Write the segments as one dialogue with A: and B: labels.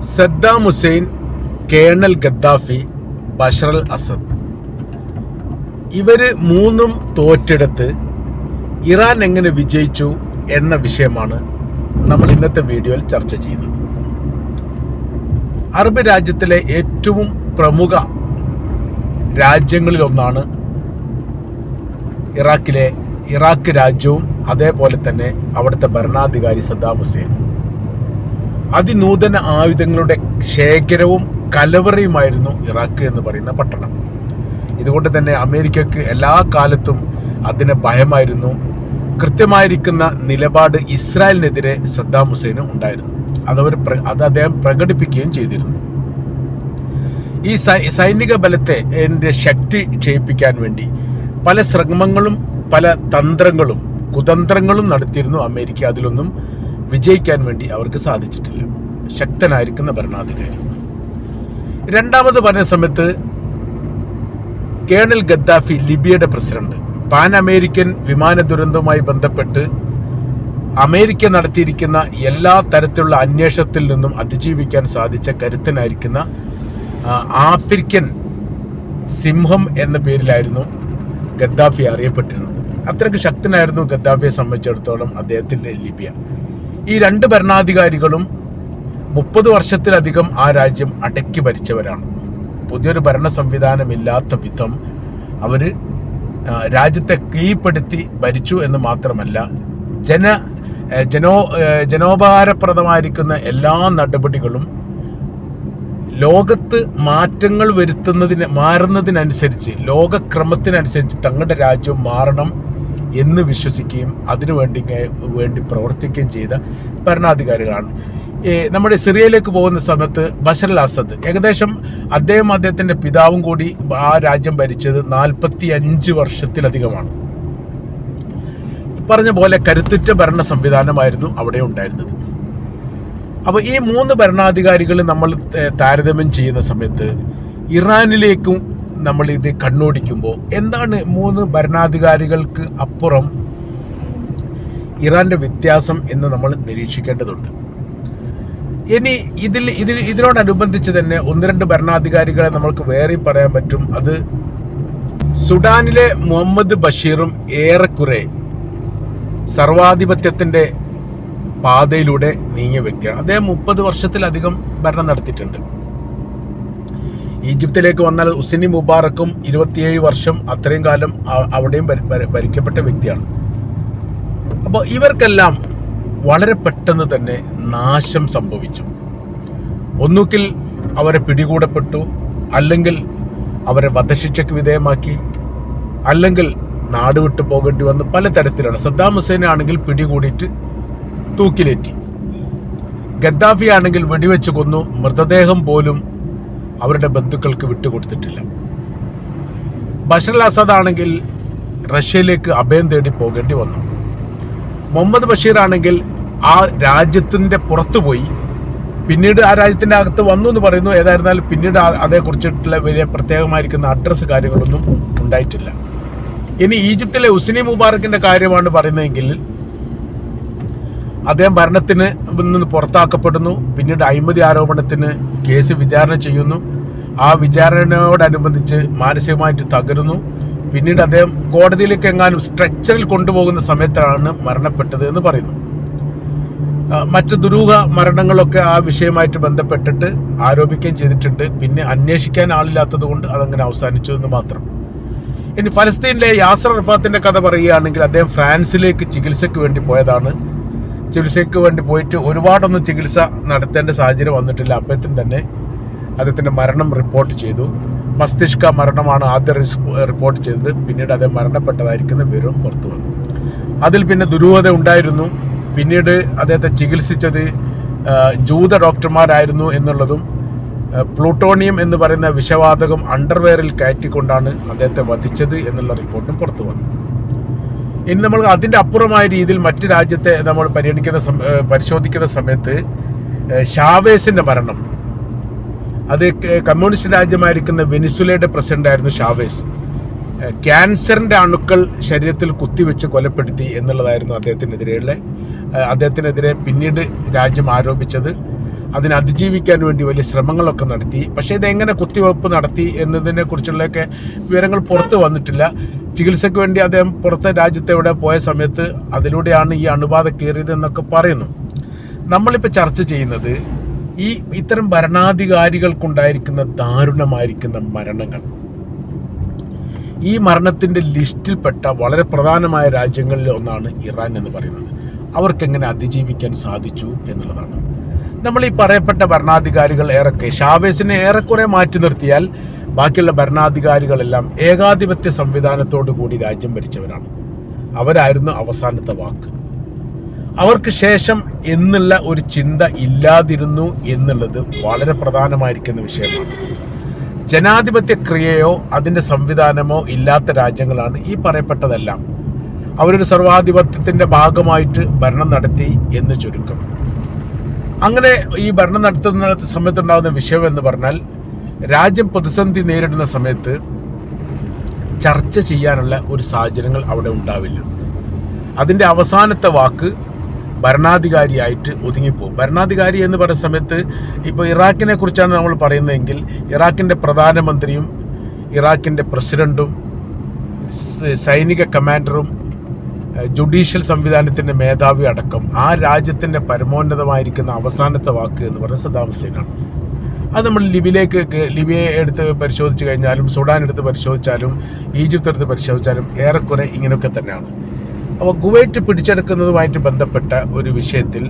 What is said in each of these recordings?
A: Saddam Hussein Colonel Gaddafi Bashar al Assad. ഇവർ മൂന്നും തോറ്റെടുത്ത് Iran എങ്ങനെ വിജയിച്ചു എന്ന വിഷയമാണ് നമ്മൾ ഇന്നത്തെ വീഡിയോയിൽ ചർച്ച ചെയ്യുന്നത്. അറബ് രാജ്യത്തിലെ ഏറ്റവും പ്രമുഖ രാജ്യങ്ങളിലൊന്നാണ് ഇറാഖിലെ ഇറാഖ് രാജ്യവും അതേപോലെ തന്നെ അവിടുത്തെ ഭരണാധികാരി സദ്ദാം ഹുസൈൻ അതിനൂതന ആയുധങ്ങളുടെ ശേഖരവും കലവറയുമായിരുന്നു ഇറാഖ് എന്ന് പറയുന്ന പട്ടണം. ഇതുകൊണ്ട് തന്നെ അമേരിക്കക്ക് എല്ലാ കാലത്തും അതിന് ഭയമായിരുന്നു. കൃത്യമായിരിക്കുന്ന നിലപാട് ഇസ്രായേലിനെതിരെ സദ്ദാം ഹുസൈന് ഉണ്ടായിരുന്നു. അതവർ അത് അദ്ദേഹം പ്രകടിപ്പിക്കുകയും ചെയ്തിരുന്നു. ഈ സൈനിക ബലത്തെ എന്റെ ശക്തി ക്ഷയിപ്പിക്കാൻ വേണ്ടി പല ശ്രമങ്ങളും പല തന്ത്രങ്ങളും കുതന്ത്രങ്ങളും നടത്തിയിരുന്നു അമേരിക്ക. അതിലൊന്നും വിജയിക്കാൻ വേണ്ടി അവർക്ക് സാധിച്ചിട്ടില്ല. ശക്തനായിരിക്കുന്ന ഭരണാധികാരി. രണ്ടാമത് പറഞ്ഞ സമയത്ത് കേണൽ ഗദ്ദാഫി ലിബിയയുടെ പ്രസിഡന്റ്. പാൻ അമേരിക്കൻ വിമാന ദുരന്തവുമായി ബന്ധപ്പെട്ട് അമേരിക്ക നടത്തിയിരിക്കുന്ന എല്ലാ തരത്തിലുള്ള അന്വേഷണത്തിൽ നിന്നും അതിജീവിക്കാൻ സാധിച്ച കരുത്തനായിരിക്കുന്ന ആഫ്രിക്കൻ സിംഹം എന്ന പേരിലായിരുന്നു ഗദ്ദാഫി അറിയപ്പെട്ടിരുന്നത്. അത്രയ്ക്ക് ശക്തനായിരുന്നു ഗദ്ദാഫിയെ സംബന്ധിച്ചിടത്തോളം അദ്ദേഹത്തിന്റെ ലിബിയ. ഈ രണ്ട് ഭരണാധികാരികളും മുപ്പത് വർഷത്തിലധികം ആ രാജ്യം അടക്കി ഭരിച്ചവരാണ്. പുതിയൊരു ഭരണ സംവിധാനമില്ലാത്ത വിധം അവർ രാജ്യത്തെ കീഴ്പ്പെടുത്തി ഭരിച്ചു എന്ന് മാത്രമല്ല ജന ജനോ ജനോപകാരപ്രദമായിരിക്കുന്ന എല്ലാ നടപടികളും ലോകത്ത് മാറ്റങ്ങൾ വരുത്തുന്നതിന് മാറുന്നതിനനുസരിച്ച് ലോകക്രമത്തിനനുസരിച്ച് തങ്ങളുടെ രാജ്യം മാറണം എന്ന് വിശ്വസിക്കുകയും അതിനു വേണ്ടി പ്രവർത്തിക്കുകയും ചെയ്ത ഭരണാധികാരികളാണ്. നമ്മുടെ സിറിയയിലേക്ക് പോകുന്ന സമയത്ത് ബഷർ അൽ അസദ് ഏകദേശം അദ്ദേഹം അദ്ദേഹത്തിന്റെ പിതാവും കൂടി ആ രാജ്യം ഭരിച്ചത് നാൽപ്പത്തി അഞ്ച് വർഷത്തിലധികമാണ്. പറഞ്ഞ പോലെ കരുത്തുറ്റ ഭരണ സംവിധാനമായിരുന്നു അവിടെ ഉണ്ടായിരുന്നത്. അപ്പോൾ ഈ മൂന്ന് ഭരണാധികാരികൾ നമ്മൾ താരതമ്യം ചെയ്യുന്ന സമയത്ത് ഇറാനിലേക്കും നമ്മൾ ഇത് കണ്ണോടിക്കുമ്പോൾ എന്താണ് മൂന്ന് ഭരണാധികാരികൾക്ക് അപ്പുറം ഇറാന്റെ വ്യത്യാസം എന്ന് നമ്മൾ നിരീക്ഷിക്കേണ്ടതുണ്ട്. ഇനി ഇതിൽ ഇതിൽ ഇതിനോടനുബന്ധിച്ച് തന്നെ ഒന്ന് രണ്ട് ഭരണാധികാരികളെ നമ്മൾക്ക് വേറെ പറയാൻ പറ്റും. അത് സുഡാനിലെ മുഹമ്മദ് ബഷീറും ഏറെക്കുറെ സർവാധിപത്യത്തിന്റെ പാതയിലൂടെ നീങ്ങിയ വ്യക്തിയാണ്. അദ്ദേഹം മുപ്പത് വർഷത്തിലധികം ഭരണം നടത്തിയിട്ടുണ്ട്. ഈജിപ്തിലേക്ക് വന്നാൽ ഉസിനി മുബാറക്കും ഇരുപത്തിയേഴ് വർഷം അത്രയും കാലം അവിടെയും ഭരി- ഭരി- ഭരിക്കപ്പെട്ട വ്യക്തിയാണ്. അപ്പോൾ ഇവർക്കെല്ലാം വളരെ പെട്ടെന്ന് തന്നെ നാശം സംഭവിച്ചു. ഒന്നുകിൽ അവരെ പിടികൂടപ്പെട്ടു അല്ലെങ്കിൽ അവരെ വധശിക്ഷയ്ക്ക് വിധേയമാക്കി അല്ലെങ്കിൽ നാട് വിട്ടു പോകേണ്ടി വന്നു. പലതരത്തിലാണ്. സദ്ദാം ഹുസൈനെ ആണെങ്കിൽ പിടികൂടിയിട്ട് തൂക്കിലേറ്റി. ഗദ്ദാഫി ആണെങ്കിൽ വെടിവെച്ച് കൊന്നു. മൃതദേഹം പോലും അവരുടെ ബന്ധുക്കൾക്ക് വിട്ടുകൊടുത്തിട്ടില്ല. ബഷർ അൽ അസദ് ആണെങ്കിൽ റഷ്യയിലേക്ക് അഭയം തേടി പോകേണ്ടി വന്നു. മുഹമ്മദ് ബഷീർ ആണെങ്കിൽ ആ രാജ്യത്തിന്റെ പുറത്തു പോയി പിന്നീട് ആ രാജ്യത്തിന്റെ അകത്ത് വന്നു എന്ന് പറയുന്നു. ഏതായിരുന്നാലും പിന്നീട് അതേക്കുറിച്ചിട്ടുള്ള വലിയ പ്രത്യേകമായിരിക്കുന്ന അഡ്രസ്സ് കാര്യങ്ങളൊന്നും ഉണ്ടായിട്ടില്ല. ഇനി ഈജിപ്തിലെ ഉസ്നി മുബാറക്കിന്റെ കാര്യമാണ് പറയുന്നതെങ്കിൽ അദ്ദേഹം ഭരണത്തിന് നിന്ന് പുറത്താക്കപ്പെടുന്നു. പിന്നീട് അഴിമതി ആരോപണത്തിന് കേസ് വിചാരണ ചെയ്യുന്നു. ആ വിചാരണയോടനുബന്ധിച്ച് മാനസികമായിട്ട് തകരുന്നു. പിന്നീട് അദ്ദേഹം കോടതിയിലേക്ക് എങ്ങാനും സ്ട്രെച്ചറിൽ കൊണ്ടുപോകുന്ന സമയത്താണ് മരണപ്പെട്ടത് എന്ന് പറയുന്നു. മറ്റ് ദുരൂഹ മരണങ്ങളൊക്കെ ആ വിഷയമായിട്ട് ബന്ധപ്പെട്ടിട്ട് ആരോപിക്കുകയും ചെയ്തിട്ടുണ്ട്. പിന്നെ അന്വേഷിക്കാൻ ആളില്ലാത്തത് കൊണ്ട് അതങ്ങനെ അവസാനിച്ചു എന്ന് മാത്രം. ഇനി ഫലസ്തീനിലെ യാസർ റഫാത്തിന്റെ കഥ പറയുകയാണെങ്കിൽ അദ്ദേഹം ഫ്രാൻസിലേക്ക് ചികിത്സയ്ക്ക് വേണ്ടി പോയതാണ്. ചികിത്സയ്ക്ക് വേണ്ടി പോയിട്ട് ഒരുപാടൊന്നും ചികിത്സ നടത്തേണ്ട സാഹചര്യം വന്നിട്ടില്ല. അപ്പോഴത്തും തന്നെ അദ്ദേഹത്തിന്റെ മരണം റിപ്പോർട്ട് ചെയ്തു. മസ്തിഷ്ക മരണമാണ് ആദ്യം റിപ്പോർട്ട് ചെയ്തത്. പിന്നീട് അദ്ദേഹം മരണപ്പെട്ടതായിരിക്കുന്ന വിവരം പുറത്തു വന്നു. അതിൽ പിന്നെ ദുരൂഹത ഉണ്ടായിരുന്നു. പിന്നീട് അദ്ദേഹത്തെ ചികിത്സിച്ചത് ജൂത ഡോക്ടർമാരായിരുന്നു എന്നുള്ളതും പ്ലൂട്ടോണിയം എന്ന് പറയുന്ന വിഷവാതകം അണ്ടർവെയറിൽ കയറ്റിക്കൊണ്ടാണ് അദ്ദേഹത്തെ വധിച്ചത് എന്നുള്ള റിപ്പോർട്ടും പുറത്തു വന്നു. ഇനി നമ്മൾ അതിന്റെ അപ്പുറമായ രീതിയിൽ മറ്റു രാജ്യത്തെ നമ്മൾ പരിഗണിക്കുന്ന പരിശോധിക്കുന്ന സമയത്ത് ഷാവേസിന്റെ മരണം. അത് കമ്മ്യൂണിസ്റ്റ് രാജ്യമായിരിക്കുന്ന വെനിസുലയുടെ പ്രസിഡന്റായിരുന്നു ഷാവേസ്. ക്യാൻസറിന്റെ അണുക്കൾ ശരീരത്തിൽ കുത്തിവെച്ച് കൊലപ്പെടുത്തി എന്നുള്ളതായിരുന്നു അദ്ദേഹത്തിനെതിരെയുള്ള അദ്ദേഹത്തിനെതിരെ പിന്നീട് രാജ്യം ആരോപിച്ചത്. അതിനെ അതിജീവിക്കാൻ വേണ്ടി വലിയ ശ്രമങ്ങളൊക്കെ നടത്തി. പക്ഷേ ഇതെങ്ങനെ കുത്തിവെപ്പ് നടത്തി എന്നതിനെ കുറിച്ചുള്ളൊക്കെ വിവരങ്ങൾ പുറത്ത് വന്നിട്ടില്ല. ചികിത്സയ്ക്ക് വേണ്ടി അദ്ദേഹം പുറത്തെ രാജ്യത്തെ എവിടെ പോയ സമയത്ത് അതിലൂടെയാണ് ഈ അണുബാധ കയറിയത് എന്നൊക്കെ പറയുന്നു. നമ്മളിപ്പോൾ ചർച്ച ചെയ്യുന്നത് ഈ ഇത്തരം ഭരണാധികാരികൾക്കുണ്ടായിരിക്കുന്ന ദാരുണമായിരിക്കുന്ന മരണങ്ങൾ. ഈ മരണത്തിന്റെ ലിസ്റ്റിൽപ്പെട്ട വളരെ പ്രധാനമായ രാജ്യങ്ങളിൽ ഒന്നാണ് ഇറാൻ എന്ന് പറയുന്നത്. അവർക്കെങ്ങനെ അതിജീവിക്കാൻ സാധിച്ചു എന്നുള്ളതാണ്. നമ്മൾ ഈ പറയപ്പെട്ട ഭരണാധികാരികൾ ഏറെക്കെ ഷാവേസിനെ ഏറെക്കുറെ മാറ്റി നിർത്തിയാൽ ബാക്കിയുള്ള ഭരണാധികാരികളെല്ലാം ഏകാധിപത്യ സംവിധാനത്തോടു കൂടി രാജ്യം ഭരിച്ചവരാണ്. അവരായിരുന്നു അവസാനത്തെ വാക്ക്. അവർക്ക് ശേഷം എന്നുള്ള ഒരു ചിന്ത ഇല്ലാതിരുന്നു എന്നുള്ളത് വളരെ പ്രധാനമായിരിക്കുന്ന വിഷയമാണ്. ജനാധിപത്യ ക്രിയയോ അതിന്റെ സംവിധാനമോ ഇല്ലാത്ത രാജ്യങ്ങളാണ് ഈ പറയപ്പെട്ടതെല്ലാം. അവരൊരു സർവാധിപത്യത്തിന്റെ ഭാഗമായിട്ട് ഭരണം നടത്തി എന്ന് ചുരുക്കം. അങ്ങനെ ഈ ഭരണം നടത്തുന്ന സമയത്തുണ്ടാകുന്ന വിഷയം എന്ന് പറഞ്ഞാൽ രാജ്യം പ്രതിസന്ധി നേരിടുന്ന സമയത്ത് ചർച്ച ചെയ്യാനുള്ള ഒരു സാഹചര്യങ്ങൾ അവിടെ ഉണ്ടാവില്ല. അതിന്റെ അവസാനത്തെ വാക്ക് ഭരണാധികാരിയായിട്ട് ഒതുങ്ങിപ്പോകും ഭരണാധികാരി എന്ന് പറയുന്ന സമയത്ത് ഇപ്പോൾ ഇറാഖിനെ കുറിച്ചാണ് നമ്മൾ പറയുന്നതെങ്കിൽ ഇറാഖിന്റെ പ്രധാനമന്ത്രിയും ഇറാഖിന്റെ പ്രസിഡന്റും സൈനിക കമാൻഡറും ജുഡീഷ്യൽ സംവിധാനത്തിന്റെ മേധാവി അടക്കം ആ രാജ്യത്തിന്റെ പരമോന്നതമായിരിക്കുന്ന അവസാനത്തെ വാക്ക് എന്ന് പറയുന്നത് സദ്ദാം ഹുസൈനാണ് അത് നമ്മൾ ലിബിലേക്ക് കേ- ലിബിയെ എടുത്ത് പരിശോധിച്ച് കഴിഞ്ഞാലും സുഡാൻ എടുത്ത് പരിശോധിച്ചാലും ഈജിപ്ത് എടുത്ത് പരിശോധിച്ചാലും ഏറെക്കുറെ ഇങ്ങനെയൊക്കെ തന്നെയാണ്. അപ്പോൾ കുവൈറ്റ് പിടിച്ചെടുക്കുന്നതുമായിട്ട് ബന്ധപ്പെട്ട ഒരു വിഷയത്തിൽ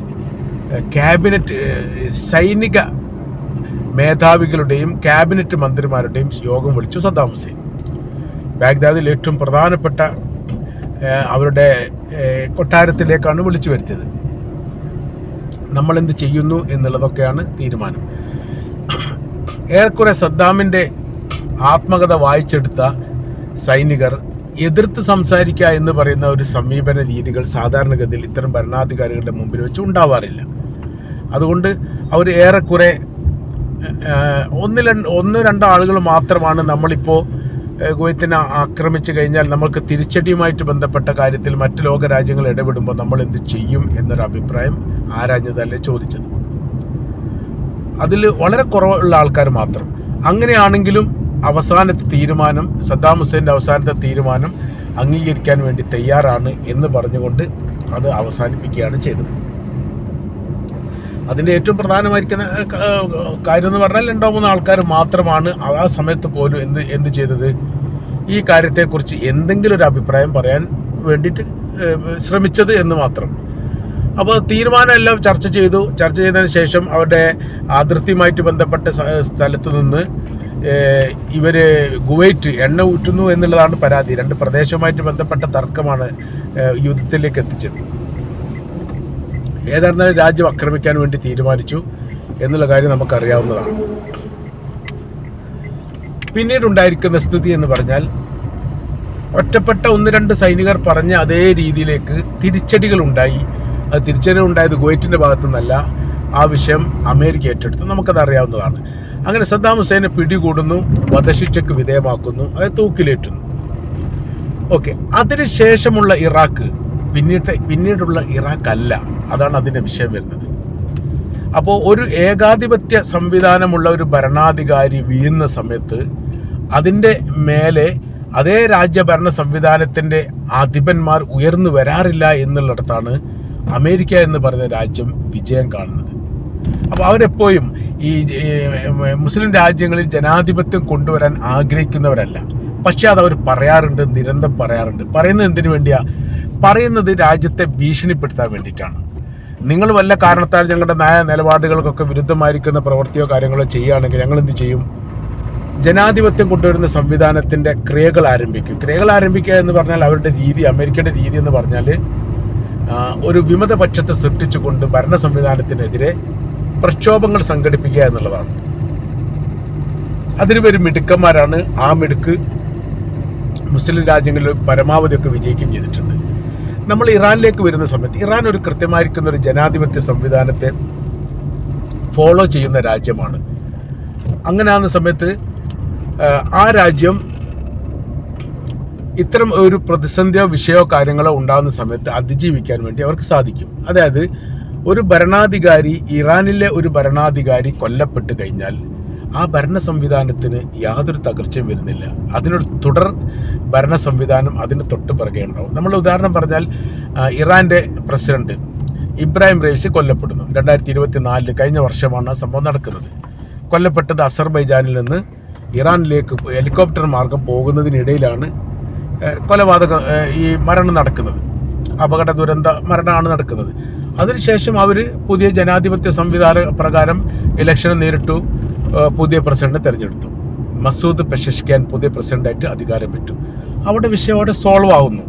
A: ക്യാബിനറ്റ് സൈനിക മേധാവികളുടെയും ക്യാബിനറ്റ് മന്ത്രിമാരുടെയും യോഗം വിളിച്ചു സദ്ദാം ഹുസൈൻ ബാഗ്ദാദിൽ ഏറ്റവും പ്രധാനപ്പെട്ട അവരുടെ കൊട്ടാരത്തിലേക്കാണ് വിളിച്ചു വരുത്തിയത്. നമ്മളെന്ത് ചെയ്യുന്നു എന്നുള്ളതൊക്കെയാണ് തീരുമാനം. ഏറെക്കുറെ സദ്ദാമിന്റെ ആത്മകഥ വായിച്ചെടുത്ത സൈനികർ എതിർത്ത് സംസാരിക്കുക എന്ന് പറയുന്ന ഒരു സമീപന രീതികൾ സാധാരണഗതിയിൽ ഇത്തരം ഭരണാധികാരികളുടെ മുമ്പിൽ വെച്ച് ഉണ്ടാവാറില്ല. അതുകൊണ്ട് അവർ ഏറെക്കുറെ ഏഹ്, ഒന്ന് രണ്ട് ആളുകൾ മാത്രമാണ് നമ്മളിപ്പോൾ കുവൈത്തിനെ ആക്രമിച്ചു കഴിഞ്ഞാൽ നമ്മൾക്ക് തിരിച്ചടിയുമായിട്ട് ബന്ധപ്പെട്ട കാര്യത്തിൽ മറ്റ് ലോക രാജ്യങ്ങൾ ഇടപെടുമ്പോൾ നമ്മൾ എന്ത് ചെയ്യും എന്നൊരു അഭിപ്രായം ആരാഞ്ഞതല്ലേ ചോദിച്ചത്. അതിൽ വളരെ കുറവുള്ള ആൾക്കാർ മാത്രം. അങ്ങനെയാണെങ്കിലും അവസാനത്തെ തീരുമാനം സദ്ദാം ഹുസൈന്റെ അവസാനത്തെ തീരുമാനം അംഗീകരിക്കാൻ വേണ്ടി തയ്യാറാണ് എന്ന് പറഞ്ഞുകൊണ്ട് അത് അവസാനിപ്പിക്കുകയാണ് ചെയ്തത്. അതിന്റെ ഏറ്റവും പ്രധാനമായിരിക്കുന്ന കാര്യം എന്ന് പറഞ്ഞാൽ രണ്ടോ മൂന്നോ ആൾക്കാർ മാത്രമാണ് ആ സമയത്ത് പോലും എന്ത് എന്ത് ചെയ്തത്. ഈ കാര്യത്തെക്കുറിച്ച് എന്തെങ്കിലും ഒരു അഭിപ്രായം പറയാൻ വേണ്ടിയിട്ട് ശ്രമിച്ചത് എന്ന് മാത്രം. അപ്പോൾ തീരുമാനം എല്ലാം ചർച്ച ചെയ്തു. ചർച്ച ചെയ്തതിന് ശേഷം അവരുടെ അതിർത്തിയുമായിട്ട് ബന്ധപ്പെട്ട സ്ഥലത്ത് നിന്ന് ഇവർ ഗുവൈറ്റ് എണ്ണ ഊറ്റുന്നു എന്നുള്ളതാണ് പരാതി. രണ്ട് പ്രദേശവുമായിട്ട് ബന്ധപ്പെട്ട തർക്കമാണ് യുദ്ധത്തിലേക്ക് എത്തിച്ചത്. ഏതായിരുന്നാലും രാജ്യം ആക്രമിക്കാൻ വേണ്ടി തീരുമാനിച്ചു എന്നുള്ള കാര്യം നമുക്കറിയാവുന്നതാണ്. പിന്നീടുണ്ടായിരിക്കുന്ന സ്ഥിതി എന്ന് പറഞ്ഞാൽ ഒറ്റപ്പെട്ട ഒന്ന് രണ്ട് സൈനികർ പറഞ്ഞ അതേ രീതിയിലേക്ക് തിരിച്ചടികൾ ഉണ്ടായി അത് തിരിച്ചടി ഉണ്ടായത് കുവൈറ്റിന്റെ ഭാഗത്തു നിന്നല്ല ആ വിഷയം അമേരിക്ക ഏറ്റെടുത്തു. നമുക്കത് അറിയാവുന്നതാണ്. അങ്ങനെ സദ്ദാം ഹുസൈനെ പിടികൂടുന്നു വധശിക്ഷയ്ക്ക് വിധേയമാക്കുന്നു അത് തൂക്കിലേറ്റുന്നു. ഓക്കെ. അതിനുശേഷമുള്ള ഇറാഖ് പിന്നീട് പിന്നീടുള്ള ഇറാഖ് അല്ല അതാണ് അതിന്റെ വിഷയം വരുന്നത്. അപ്പോൾ ഒരു ഏകാധിപത്യ സംവിധാനമുള്ള ഒരു ഭരണാധികാരി വീഴുന്ന സമയത്ത് അതിന്റെ മേലെ അതേ രാജ്യഭരണ സംവിധാനത്തിന്റെ അധിപന്മാർ ഉയർന്നു വരാറില്ല എന്നുള്ളിടത്താണ് അമേരിക്ക എന്ന് പറയുന്ന രാജ്യം വിജയം കാണുന്നത്. അപ്പോൾ അവരെപ്പോഴും ഈ മുസ്ലിം രാജ്യങ്ങളിൽ ജനാധിപത്യം കൊണ്ടുവരാൻ ആഗ്രഹിക്കുന്നവരല്ല. പക്ഷെ അതവർ പറയാറുണ്ട് നിരന്തരം പറയാറുണ്ട്. പറയുന്നത് എന്തിനു വേണ്ടിയാ? പറയുന്നത് രാജ്യത്തെ ഭീഷണിപ്പെടുത്താൻ വേണ്ടിയിട്ടാണ്. നിങ്ങൾ വല്ല കാരണത്താൽ ഞങ്ങളുടെ നയ നിലപാടുകൾക്കൊക്കെ വിരുദ്ധമായിരിക്കുന്ന പ്രവൃത്തിയോ കാര്യങ്ങളോ ചെയ്യുകയാണെങ്കിൽ ഞങ്ങൾ എന്ത് ചെയ്യും? ജനാധിപത്യം കൊണ്ടുവരുന്ന സംവിധാനത്തിന്റെ ക്രിയകൾ ആരംഭിക്കും. ക്രിയകൾ ആരംഭിക്കുക എന്ന് പറഞ്ഞാൽ അവരുടെ രീതി അമേരിക്കയുടെ രീതി എന്ന് പറഞ്ഞാൽ ഒരു വിമതപക്ഷത്തെ സൃഷ്ടിച്ചുകൊണ്ട് ഭരണ സംവിധാനത്തിനെതിരെ പ്രക്ഷോഭങ്ങൾ സംഘടിപ്പിക്കുക എന്നുള്ളതാണ്. അതിന് പേര് മിടുക്കന്മാരാണ് ആ മിടുക്ക് മുസ്ലിം രാജ്യങ്ങളിൽ പരമാവധിയൊക്കെ വിജയിക്കുകയും ചെയ്തിട്ടുണ്ട്. നമ്മൾ ഇറാനിലേക്ക് വരുന്ന സമയത്ത് ഇറാൻ ഒരു കൃത്യമായിരിക്കുന്ന ഒരു ജനാധിപത്യ സംവിധാനത്തെ ഫോളോ ചെയ്യുന്ന രാജ്യമാണ്. അങ്ങനെ ആകുന്ന സമയത്ത് ആ, രാജ്യം ഇത്തരം ഒരു പ്രതിസന്ധിയോ വിഷയോ കാര്യങ്ങളോ ഉണ്ടാകുന്ന സമയത്ത് അതിജീവിക്കാൻ വേണ്ടി അവർക്ക് സാധിക്കും. അതായത് ഒരു ഭരണാധികാരി ഇറാനിലെ ഒരു ഭരണാധികാരി കൊല്ലപ്പെട്ട് കഴിഞ്ഞാൽ ആ ഭരണ സംവിധാനത്തിന് യാതൊരു തകർച്ചയും വരുന്നില്ല. അതിനൊരു തുടർ ഭരണ സംവിധാനം അതിന് തൊട്ട് പിറകെ ഉണ്ടാവും. നമ്മൾ ഉദാഹരണം പറഞ്ഞാൽ ഇറാന്റെ പ്രസിഡന്റ് ഇബ്രാഹിം റൈസി കൊല്ലപ്പെടുന്നു. രണ്ടായിരത്തി ഇരുപത്തി നാലിൽ കഴിഞ്ഞ വർഷമാണ് സംഭവം നടക്കുന്നത്. കൊല്ലപ്പെട്ടത് അസർബൈജാനിൽ നിന്ന് ഇറാനിലേക്ക് ഹെലികോപ്റ്റർ മാർഗം പോകുന്നതിനിടയിലാണ് കൊലപാതക ഈ മരണം നടക്കുന്നത്. അപകട ദുരന്ത മരണമാണ് നടക്കുന്നത്. അതിനുശേഷം അവർ പുതിയ ജനാധിപത്യ സംവിധാന പ്രകാരം ഇലക്ഷൻ നേരിട്ടു. പുതിയ പ്രസിഡന്റ് തിരഞ്ഞെടുത്തു. മസൂദ് പെഷഷ്കാൻ പുതിയ പ്രസിഡന്റായിട്ട് അധികാരം പറ്റു അവിടെ വിഷയം അവിടെ സോൾവ് ആവുന്നു.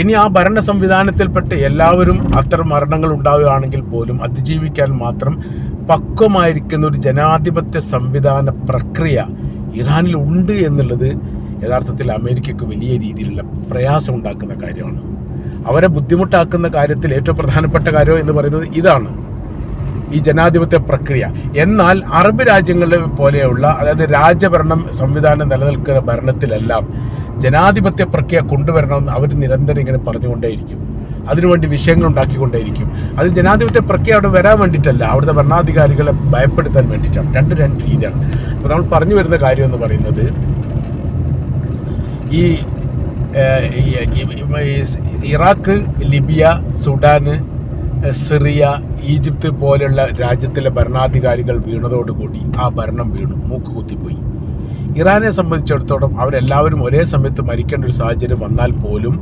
A: ഇനി ആ ഭരണ സംവിധാനത്തിൽപ്പെട്ട് എല്ലാവരും അത്തരം മരണങ്ങൾ ഉണ്ടാവുകയാണെങ്കിൽ പോലും അതിജീവിക്കാൻ മാത്രം പക്വമായിരിക്കുന്ന ഒരു ജനാധിപത്യ സംവിധാന പ്രക്രിയ ഇറാനിൽ ഉണ്ട് എന്നുള്ളത് യഥാർത്ഥത്തിൽ അമേരിക്കയ്ക്ക് വലിയ രീതിയിലുള്ള പ്രയാസം ഉണ്ടാക്കുന്ന കാര്യമാണ്. അവരെ ബുദ്ധിമുട്ടാക്കുന്ന കാര്യത്തിൽ ഏറ്റവും പ്രധാനപ്പെട്ട കാര്യം എന്ന് പറയുന്നത് ഇതാണ്. ഈ ജനാധിപത്യ പ്രക്രിയ എന്നാൽ അറബ് രാജ്യങ്ങളെ പോലെയുള്ള അതായത് രാജഭരണം സംവിധാനം നിലനിൽക്കുന്ന ഭരണത്തിലെല്ലാം ജനാധിപത്യ പ്രക്രിയ കൊണ്ടുവരണമെന്ന് അവർ നിരന്തരം ഇങ്ങനെ പറഞ്ഞുകൊണ്ടേയിരിക്കും അതിനുവേണ്ടി വിഷയങ്ങൾ ഉണ്ടാക്കിക്കൊണ്ടേയിരിക്കും അത് ജനാധിപത്യ പ്രക്രിയ അവിടെ വരാൻ വേണ്ടിയിട്ടല്ല അവിടുത്തെ ഭരണാധികാരികളെ ഭയപ്പെടുത്താൻ വേണ്ടിയിട്ടാണ് രണ്ട് രണ്ട് രീതിയാണ് അപ്പോൾ നമ്മൾ പറഞ്ഞു വരുന്ന കാര്യം എന്ന് പറയുന്നത് ഈ Iraq Libya Sudan Syria Egypt പോലെയുള്ള രാജ്യത്തിലെ ഭരണാധികാരികൾ വീണതോടുകൂടി ആ ഭരണം വീണു മൂക്ക് കുത്തിപ്പോയി ഇറാനെ സംബന്ധിച്ചിടത്തോളം അവരെല്ലാവരും ഒരേ സമയത്ത് മരിക്കേണ്ട ഒരു സാഹചര്യം വന്നാൽ പോലും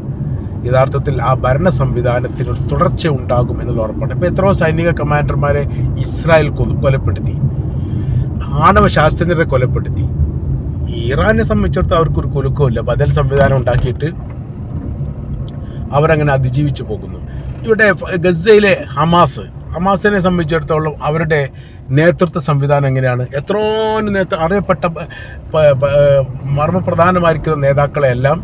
A: യഥാർത്ഥത്തിൽ ആ ഭരണ സംവിധാനത്തിന് ഒരു തുടർച്ച ഉണ്ടാകും എന്നുള്ള ഉറപ്പാണ്. ഇപ്പോൾ എത്രയോ സൈനിക കമാൻഡർമാരെ ഇസ്രായേൽ കൊലപ്പെടുത്തി ആണവ ശാസ്ത്രജ്ഞരെ കൊലപ്പെടുത്തി. ഇറാനെ സംബന്ധിച്ചിടത്തോളം അവർക്കൊരു കുലുക്കമില്ല ബദൽ സംവിധാനം ഉണ്ടാക്കിയിട്ട് അവരങ്ങനെ അതിജീവിച്ചു പോകുന്നു. ഇവിടെ ഗസയിലെ ഹമാസ് ഹമാസിനെ സംബന്ധിച്ചിടത്തോളം അവരുടെ നേതൃത്വ സംവിധാനം എങ്ങനെയാണ്? എത്രയോ നേതൃ അറിയപ്പെട്ട മർമ്മപ്രധാനമായിരിക്കുന്ന നേതാക്കളെല്ലാം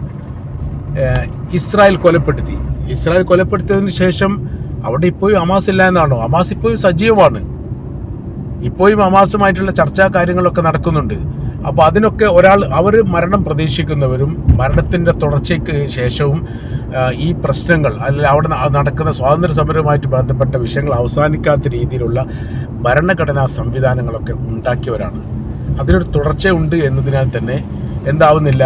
A: ഏഹ്, ഇസ്രായേൽ കൊലപ്പെടുത്തി. ഇസ്രായേൽ കൊലപ്പെടുത്തിയതിന് ശേഷം അവിടെ ഇപ്പോഴും ഹമാസ് ഇല്ല എന്നാണോ? ഹമാസ് ഇപ്പോഴും സജീവമാണ്. ഇപ്പോഴും ഹമാസുമായിട്ടുള്ള ചർച്ചാ കാര്യങ്ങളൊക്കെ നടക്കുന്നുണ്ട്. അപ്പോൾ അതിനൊക്കെ ഒരാൾ അവർ മരണം പ്രതീക്ഷിക്കുന്നവരും മരണത്തിന്റെ തുടർച്ചയ്ക്ക് ശേഷവും ഈ പ്രശ്നങ്ങൾ അല്ലെങ്കിൽ അവിടെ നടക്കുന്ന സ്വാതന്ത്ര്യ സമരവുമായിട്ട് ബന്ധപ്പെട്ട വിഷയങ്ങൾ അവസാനിക്കാത്ത രീതിയിലുള്ള ഭരണഘടനാ സംവിധാനങ്ങളൊക്കെ ഉണ്ടാക്കിയവരാണ്. അതിനൊരു തുടർച്ചയുണ്ട് എന്നതിനാൽ തന്നെ എന്താവുന്നില്ല?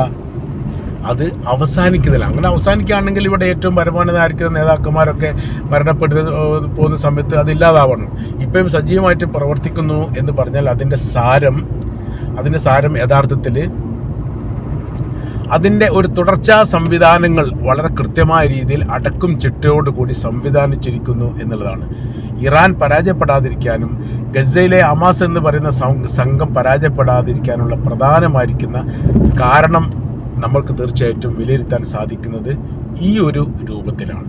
A: അത് അവസാനിക്കുന്നില്ല. അങ്ങനെ അവസാനിക്കുകയാണെങ്കിൽ ഇവിടെ ഏറ്റവും പരമാനതായിരിക്കുന്ന നേതാക്കന്മാരൊക്കെ മരണപ്പെടുന്ന പോകുന്ന സമയത്ത് അതില്ലാതാവണം ഇപ്പോഴും സജീവമായിട്ട് പ്രവർത്തിക്കുന്നു എന്ന് പറഞ്ഞാൽ അതിന്റെ സാരം അതിന്റെ സാരം യഥാർത്ഥത്തിൽ അതിന്റെ ഒരു തുടർച്ചാ സംവിധാനങ്ങൾ വളരെ കൃത്യമായ രീതിയിൽ അടക്കും ചിട്ടയോടുകൂടി സംവിധാനിച്ചിരിക്കുന്നു എന്നുള്ളതാണ്. ഇറാൻ പരാജയപ്പെടാതിരിക്കാനും ഗസയിലെ അമാസ് എന്ന് പറയുന്ന സംഘം പരാജയപ്പെടാതിരിക്കാനുള്ള പ്രധാനമായിരിക്കുന്ന കാരണം നമ്മൾക്ക് തീർച്ചയായിട്ടും വിലയിരുത്താൻ സാധിക്കുന്നത് ഈ ഒരു രൂപത്തിലാണ്.